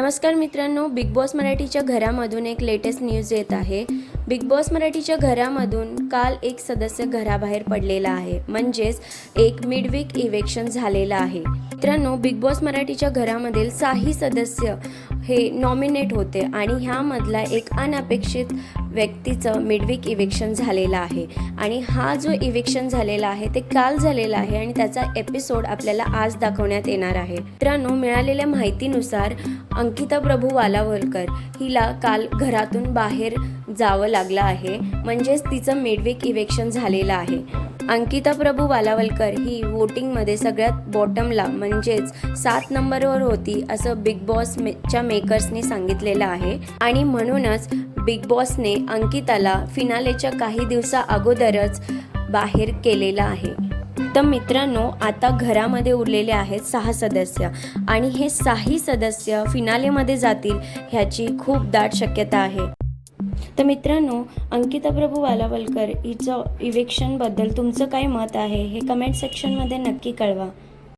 नमस्कार मित्रांनो big boss मराठीच्या घरामधून एक लेटेस्ट न्यूज येत आहे. बिग बॉस मराठीच्या घरामधून काल एक सदस्य घराबाहेर पडलेला आहे. म्हणजेच एक मिडवीक इव्हेक्शन झालेलं आहे. मित्रांनो बिग बॉस मराठीच्या घरामधील साही सदस्य हे नॉमिनेट होते आणि ह्यामधला एक अनपेक्षित व्यक्तीचं मिडवीक इव्हेक्शन झालेलं आहे. आणि हा जो इव्हेक्शन झालेला आहे ते काल झालेला आहे आणि त्याचा एपिसोड आपल्याला आज दाखवण्यात येणार आहे. मित्रांनो मिळालेल्या माहितीनुसार अंकिता प्रभू वालावलकर हिला काल घरातून बाहेर जावं लागलं आहे. म्हणजेच तिचं मिडवीक इव्हेक्शन झालेलं आहे. अंकिता प्रभू वालावलकर ही वोटिंगमध्ये सगळ्यात बॉटमला म्हणजेच सात नंबरवर होती असं बिग बॉस मे- च्या मेकर्सनी सांगितलेलं आहे. आणि म्हणूनच बिग बॉसने अंकिताला फिनालेच्या काही दिवसा अगोदरच बाहेर केलेलं आहे. तर मित्रांनो आता घरामध्ये उरलेले आहेत सहा सदस्य आणि हे साही सदस्य फिनालेमध्ये जातील ह्याची खूप दाट शक्यता आहे. तर मित्रांनो अंकिता प्रभू वालावलकर हिचं इव्हेक्शनबद्दल तुमचं काय मत आहे? हे कमेंट सेक्शनमध्ये नक्की कळवा.